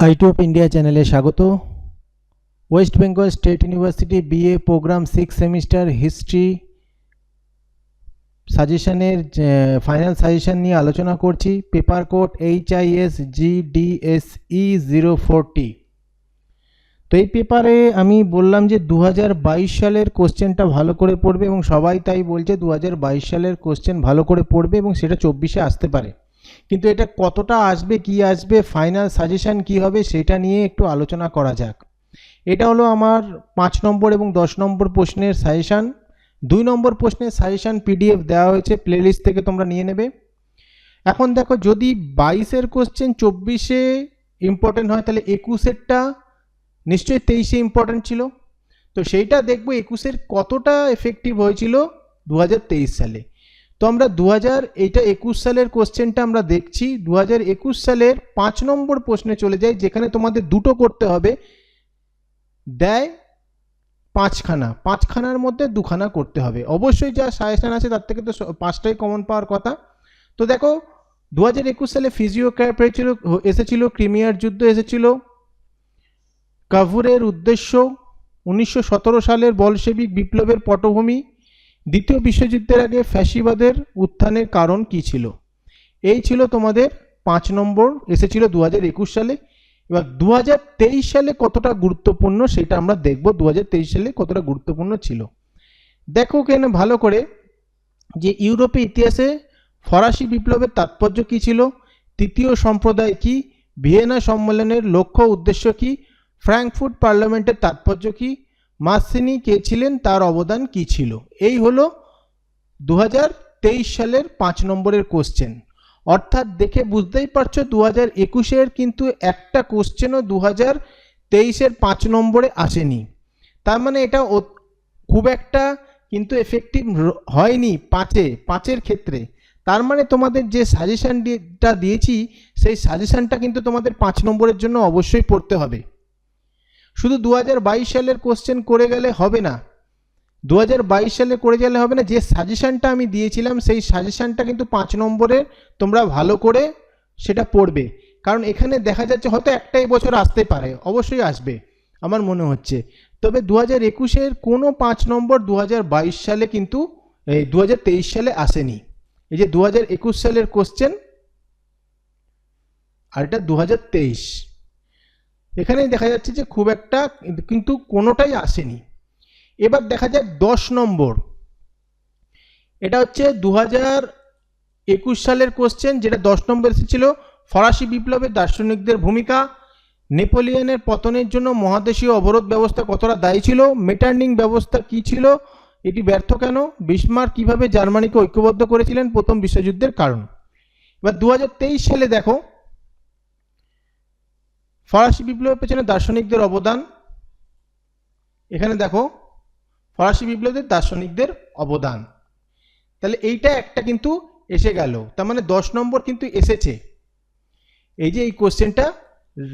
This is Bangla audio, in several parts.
আইটি অফ ইন্ডিয়া চ্যানেলে স্বাগত। West Bengal state university BA programme six semester history সাজেশনের ফাইনাল সাজেশন নিয়ে আলোচনা করছি। Paper code H I S G D S E zero forty. তো এই পেপারে আমি বললাম যে দু বাইশ সালের কোশ্চেনটা ভালো করে পড়বে এবং সবাই তাই বলছে দু হাজার বাইশ সালের কোশ্চেন ভালো করে পড়বে এবং সেটা চব্বিশে আসতে পারে। কিন্তু এটা কতটা আসবে, কি আসবে ফাইনাল সাজেশন কি হবে সেটা নিয়ে একটু আলোচনা করা যাক। এটা হলো আমার পাঁচ নম্বর এবং দশ নম্বর প্রশ্নের সাজেশান দুই নম্বর প্রশ্নের সাজেশান পিডিএফ দেওয়া হয়েছে প্লেলিস্ট থেকে তোমরা নিয়ে নেবে। এখন দেখো, যদি বাইশের কোশ্চেন চব্বিশে ইম্পর্টেন্ট হয়, তাহলে একুশেরটা নিশ্চয়ই তেইশে ইম্পর্টেন্ট ছিল। তো সেইটা দেখব একুশের কতটা এফেক্টিভ হয়েছিল? দু হাজার তেইশ সালে। তো আমরা দু এইটা একুশ সালের কোশ্চেনটা আমরা দেখছি। দু একুশ সালের পাঁচ নম্বর প্রশ্নে চলে যাই, যেখানে তোমাদের দুটো করতে হবে। দেয় পাঁচখানা, পাঁচখানার মধ্যে দুখানা করতে হবে। অবশ্যই যা সাজেশন আছে তার থেকে তো পাঁচটাই কমন পাওয়ার কথা। তো দেখো দু হাজার একুশ সালে ফিজিওক্যাপ হয়েছিল এসেছিল, ক্রিমিয়ার যুদ্ধ এসেছিল। কাভুরের উদ্দেশ্য, উনিশশো সতেরো সালের বলশেবিক বিপ্লবের পটভূমি। দ্বিতীয় বিশ্বযুদ্ধের আগে ফ্যাসিবাদের উত্থানের কারণ কি ছিল? এই ছিল তোমাদের পাঁচ নম্বর, এসেছিল দু হাজার একুশ সালে। এবার দু হাজার তেইশ সালে কতটা গুরুত্বপূর্ণ সেটা আমরা দেখব দু হাজার তেইশ সালে কতটা গুরুত্বপূর্ণ ছিল। দেখো কেন ভালো করে যে ইউরোপে ইতিহাসে ফরাসি বিপ্লবের তাৎপর্য কী ছিল? তৃতীয় সম্প্রদায় কি? ভিয়েনা সম্মেলনের লক্ষ্য উদ্দেশ্য কি? ফ্র্যাঙ্কফুর্ট পার্লামেন্টের তাৎপর্য কি? মাসিনি কে ছিলেন, তার অবদান কি ছিল? এই হলো দু হাজার তেইশ সালের পাঁচ নম্বরের কোশ্চেন অর্থাৎ দেখে বুঝতেই পারছ দু হাজার একুশের কিন্তু একটা কোশ্চেনও দু হাজার তেইশের পাঁচ নম্বরে আসেনি। তার মানে এটা খুব একটা কিন্তু এফেক্টিভ হয়নি পাঁচে, পাঁচের ক্ষেত্রে। তার মানে তোমাদের যে সাজেশানটা দিয়েছি, সেই সাজেশানটা কিন্তু তোমাদের পাঁচ নম্বরের জন্য অবশ্যই পড়তে হবে। শুধু দু হাজার বাইশ সালের কোশ্চেন করে গেলে হবে না। দু হাজার বাইশ সালে করে গেলে হবে না। যে সাজেশানটা আমি দিয়েছিলাম, সেই সাজেশানটা কিন্তু পাঁচ নম্বরের তোমরা ভালো করে সেটা পড়বে। কারণ এখানে দেখা যাচ্ছে হয়তো একটাই বছর আসতে পারে, অবশ্যই আসবে, আমার মনে হচ্ছে। তবে দু হাজার একুশের কোনো পাঁচ নম্বর দু হাজার বাইশ সালে কিন্তু, এই দু হাজার তেইশ সালে আসেনি। এই যে দু সালের কোশ্চেন আর এটা দু হাজার তেইশ। এখানে দেখা যাচ্ছে যে খুব একটা কিন্তু কোনোটাই আসেনি। এবার দেখা যায় দশ নম্বর। এটা হচ্ছে দু হাজার একুশ সালের কোশ্চেন যেটা দশ নম্বর এসেছিল। ফরাসি বিপ্লবের দার্শনিকদের ভূমিকা, নেপোলিয়নের পতনের জন্য মহাদেশীয় অবরোধ ব্যবস্থা কতটা দায়ী ছিল, মেটার্নিং ব্যবস্থা কি ছিল, এটি ব্যর্থ কেন বিসমার্ক কীভাবে জার্মানিকে ঐক্যবদ্ধ করেছিলেন, প্রথম বিশ্বযুদ্ধের কারণ। এবার দু হাজার তেইশ সালে দেখো ফরাসি বিপ্লবের পেছনে দার্শনিকদের অবদান। এখানে দেখো, ফরাসি বিপ্লবের দার্শনিকদের অবদান। তাহলে এইটা একটা কিন্তু এসে গেল। তার মানে দশ নম্বর কিন্তু এসেছে। এই যে এই কোশ্চেনটা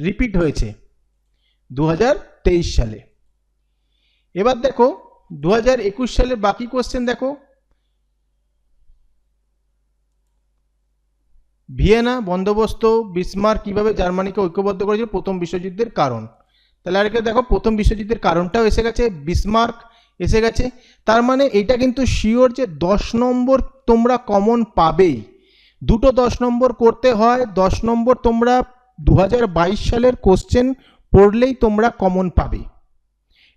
রিপিট হয়েছে দু হাজার তেইশ সালে। এবার দেখো দু হাজার একুশ সালের বাকি কোশ্চেন দেখো। ভিয়েনা বন্দোবস্ত বিসমার্ক কীভাবে জার্মানিকে ঐক্যবদ্ধ করেছিল প্রথম বিশ্বযুদ্ধের কারণ। তাহলে আরেকটা দেখো, প্রথম বিশ্বযুদ্ধের কারণটাও এসে গেছে, বিসমার্ক এসে গেছে। তার মানে এটা কিন্তু শিওর যে দশ নম্বর তোমরা কমন পাবেই। দুটো দশ নম্বর করতে হয়, দশ নম্বর তোমরা দু হাজার বাইশ সালের কোশ্চেন পড়লেই তোমরা কমন পাবে।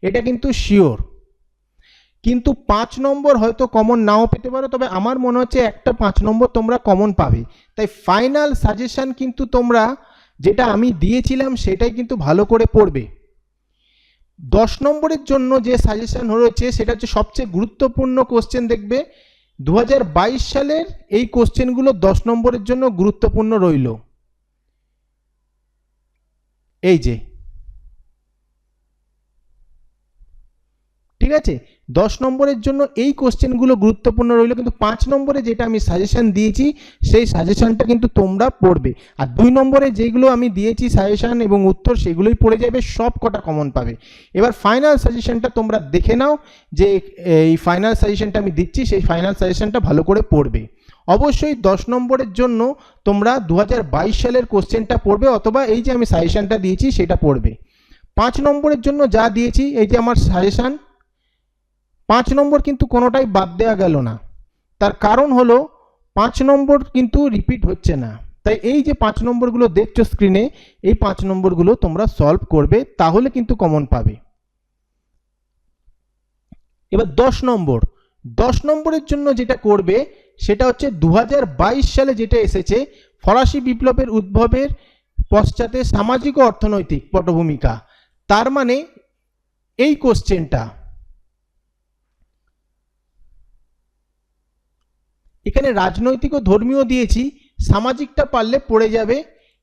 এটা কিন্তু শিওর কিন্তু পাঁচ নম্বর হয়তো কমন নাও পেতে পারো, তবে আমার মনে হচ্ছে একটা পাঁচ নম্বর তোমরা কমন পাবে। তাই ফাইনাল সাজেশন কিন্তু তোমরা, যেটা আমি দিয়েছিলাম সেটাই কিন্তু ভালো করে পড়বে। দশ নম্বরের জন্য যে সাজেশন রয়েছে, সেটা হচ্ছে সবচেয়ে গুরুত্বপূর্ণ কোশ্চেন দেখবে। দু হাজার বাইশ সালের এই কোশ্চেনগুলো দশ নম্বরের জন্য গুরুত্বপূর্ণ রইল। এই যে। ঠিক আছে? দশ নম্বরের জন্য এই কোশ্চেনগুলো গুরুত্বপূর্ণ রইল, কিন্তু পাঁচ নম্বরে যেটা আমি সাজেশন দিয়েছি, সেই সাজেশানটা কিন্তু তোমরা পড়বে। আর দুই নম্বরে যেগুলো আমি দিয়েছি সাজেশান এবং উত্তর, সেগুলোই পড়ে যাবে, সব কটা কমন পাবে। এবার ফাইনাল সাজেশনটা তোমরা দেখে নাও যে এই ফাইনাল সাজেশানটা আমি দিচ্ছি, সেই ফাইনাল সাজেশানটা ভালো করে পড়বে। অবশ্যই দশ নম্বরের জন্য তোমরা দু হাজার বাইশ সালের কোশ্চেনটা পড়বে, অথবা এই যে আমি সাজেশানটা দিয়েছি, সেটা পড়বে। পাঁচ নম্বরের জন্য যা দিয়েছি, এই যে আমার সাজেশান পাঁচ নম্বর কিন্তু কোনোটাই বাদ দেওয়া গেল না। তার কারণ হলো, পাঁচ নম্বর কিন্তু রিপিট হচ্ছে না। তাই এই যে পাঁচ নম্বরগুলো দেখছ স্ক্রিনে এই পাঁচ নম্বরগুলো তোমরা সলভ করবে, তাহলে কিন্তু কমন পাবে। এবার দশ নম্বর। দশ নম্বরের জন্য যেটা করবে, সেটা হচ্ছে দু হাজার বাইশ সালে যেটা এসেছে, ফরাসি বিপ্লবের উদ্ভবের পশ্চাতে সামাজিক ও অর্থনৈতিক পটভূমিকা। তার মানে এই কোশ্চেনটা এখানে রাজনৈতিক ও ধর্মীয় দিয়েছি, সামাজিকটা পারলে পড়ে যাবে।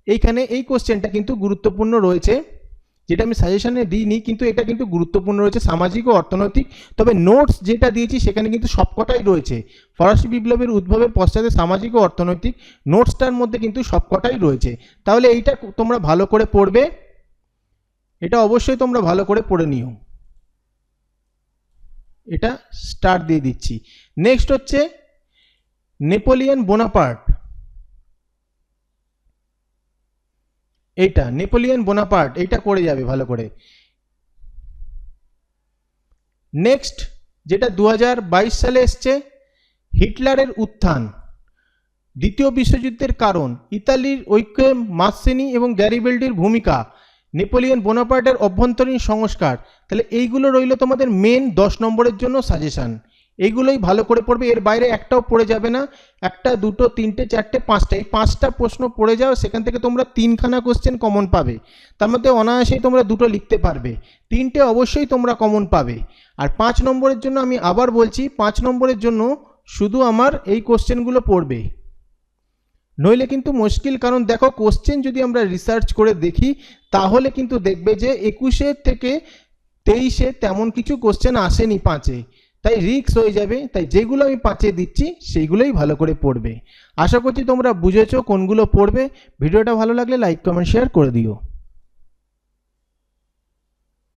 এইখানে এই কোশ্চেনটা কিন্তু গুরুত্বপূর্ণ রয়েছে, যেটা আমি সাজেশনে দিইনি, কিন্তু এটা কিন্তু গুরুত্বপূর্ণ রয়েছে সামাজিক ও অর্থনৈতিক। তবে নোটস যেটা দিয়েছি, সেখানে কিন্তু সবকটাই রয়েছে। ফরাসি বিপ্লবের উদ্ভবের পশ্চাতে সামাজিক ও অর্থনৈতিক নোটসটার মধ্যে কিন্তু সবকটাই রয়েছে। তাহলে এইটা তোমরা ভালো করে পড়বে। এটা অবশ্যই তোমরা ভালো করে পড়ে নিও। এটা স্টার্ট দিয়ে দিচ্ছি। নেক্সট হচ্ছে নেপোলিয়ান বোনাপার্ট। এইটা, নেপোলিয়ান বোনাপার্ট, এইটা করে যাবে ভালো করে। নেক্সট যেটা দু হাজার বাইশ সালে এসছে, হিটলারের উত্থান। দ্বিতীয় বিশ্বযুদ্ধের কারণ, ইতালির ঐক্যে মাসেনি এবং গ্যারিবেল্ডির ভূমিকা। নেপোলিয়ন বোনাপার্টের অভ্যন্তরীণ সংস্কার। তাহলে এইগুলো রইল তোমাদের মেন দশ নম্বরের জন্য সাজেশান এইগুলোই ভালো করে পড়বে, এর বাইরে একটাও পড়ে যাবে না। একটা, দুটো, তিনটে, চারটে, পাঁচটা, এই পাঁচটা প্রশ্ন পড়ে যাও, সেখান থেকে তোমরা তিনখানা কোশ্চেন কমন পাবে। তার মধ্যে অনায়াসেই তোমরা দুটো লিখতে পারবে। তিনটে অবশ্যই তোমরা কমন পাবে। আর পাঁচ নম্বরের জন্য আমি আবার বলছি, পাঁচ নম্বরের জন্য শুধু আমার এই কোশ্চেনগুলো পড়বে। নইলে কিন্তু মুশকিল, কারণ দেখো কোশ্চেন যদি আমরা রিসার্চ করে দেখি, তাহলে কিন্তু দেখবে যে একুশে থেকে তেইশে তেমন কিছু কোশ্চেন আসেনি পাঁচে। তাই রিক্স হয়ে যাবে, তাই যেগুলো আমি পাঁচে দিচ্ছি সেইগুলোই ভালো করে পড়বে। আশা করছি তোমরা বুঝেছ কোনগুলো পড়বে। ভিডিওটা ভালো লাগলে লাইক কমেন্ট শেয়ার করে দিও।